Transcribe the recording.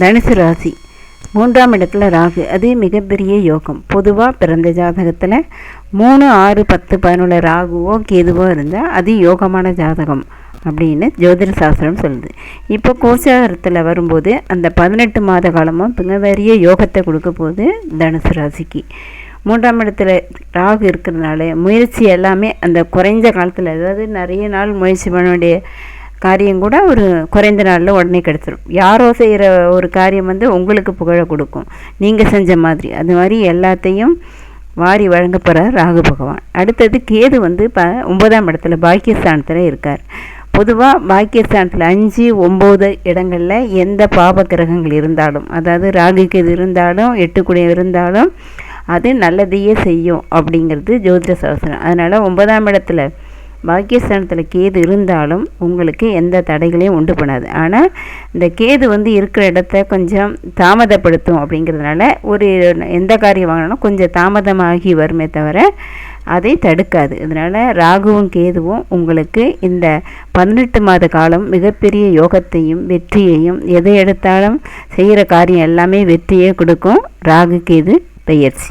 தனுசு ராசி. மூன்றாம் இடத்துல ராகு. அது மிகப்பெரிய யோகம். பொதுவாக பிறந்த ஜாதகத்தில் மூணு ஆறு பத்து பதினொன்று ராகுவோ கேதுவோ இருந்தால் அது யோகமான ஜாதகம் அப்படின்னு ஜோதிட சாஸ்திரம் சொல்லுது. இப்போ கோச்சாரத்தில் வரும்போது அந்த பதினெட்டு மாத காலமும் மிகப்பெரிய யோகத்தை கொடுக்க போகுது தனுசு ராசிக்கு. மூன்றாம் இடத்துல ராகு இருக்கிறதுனால முயற்சி எல்லாமே அந்த குறைஞ்ச காலத்தில் அதாவது நிறைய நாள் முயற்சி பண்ண வேண்டிய காரியம் கூட ஒரு குறைந்த நாளில் உடனே கிடச்சிரும். யாரோ செய்கிற ஒரு காரியம் வந்து உங்களுக்கு புகழ கொடுக்கும். நீங்கள் செஞ்ச மாதிரி. அது மாதிரி எல்லாத்தையும் வாரி வழங்க போகிறார் ராகு பகவான். அடுத்தது கேது வந்து இப்போ ஒன்பதாம் இடத்துல பாக்கியஸ்தானத்தில் இருக்கார். பொதுவாக பாக்கியஸ்தானத்தில் அஞ்சு ஒம்பது இடங்களில் எந்த பாப கிரகங்கள் இருந்தாலும் அதாவது ராகு கேது இருந்தாலும் எட்டுக்குடியம் இருந்தாலும் அது நல்லதையே செய்யும் அப்படிங்கிறது ஜோதிட சாஸ்திரம் அதனால் ஒன்பதாம் இடத்துல பாக்கியஸ்தானத்தில் கேது இருந்தாலும் உங்களுக்கு எந்த தடைகளையும் உண்டு பண்ணாது. ஆனால் இந்த கேது வந்து இருக்கிற இடத்த கொஞ்சம் தாமதப்படுத்தும் அப்படிங்கிறதுனால ஒரு எந்த காரியம் வாங்கினாலும் கொஞ்சம் தாமதமாகி வருமே தவிர அதை தடுக்காது. இதனால் ராகுவும் கேதுவும் உங்களுக்கு இந்த பதினெட்டு மாத காலம் மிகப்பெரிய யோகத்தையும் வெற்றியையும் எதை எடுத்தாலும் செய்கிற காரியம் எல்லாமே வெற்றியே கொடுக்கும். ராகு கேது பெயர்ச்சி.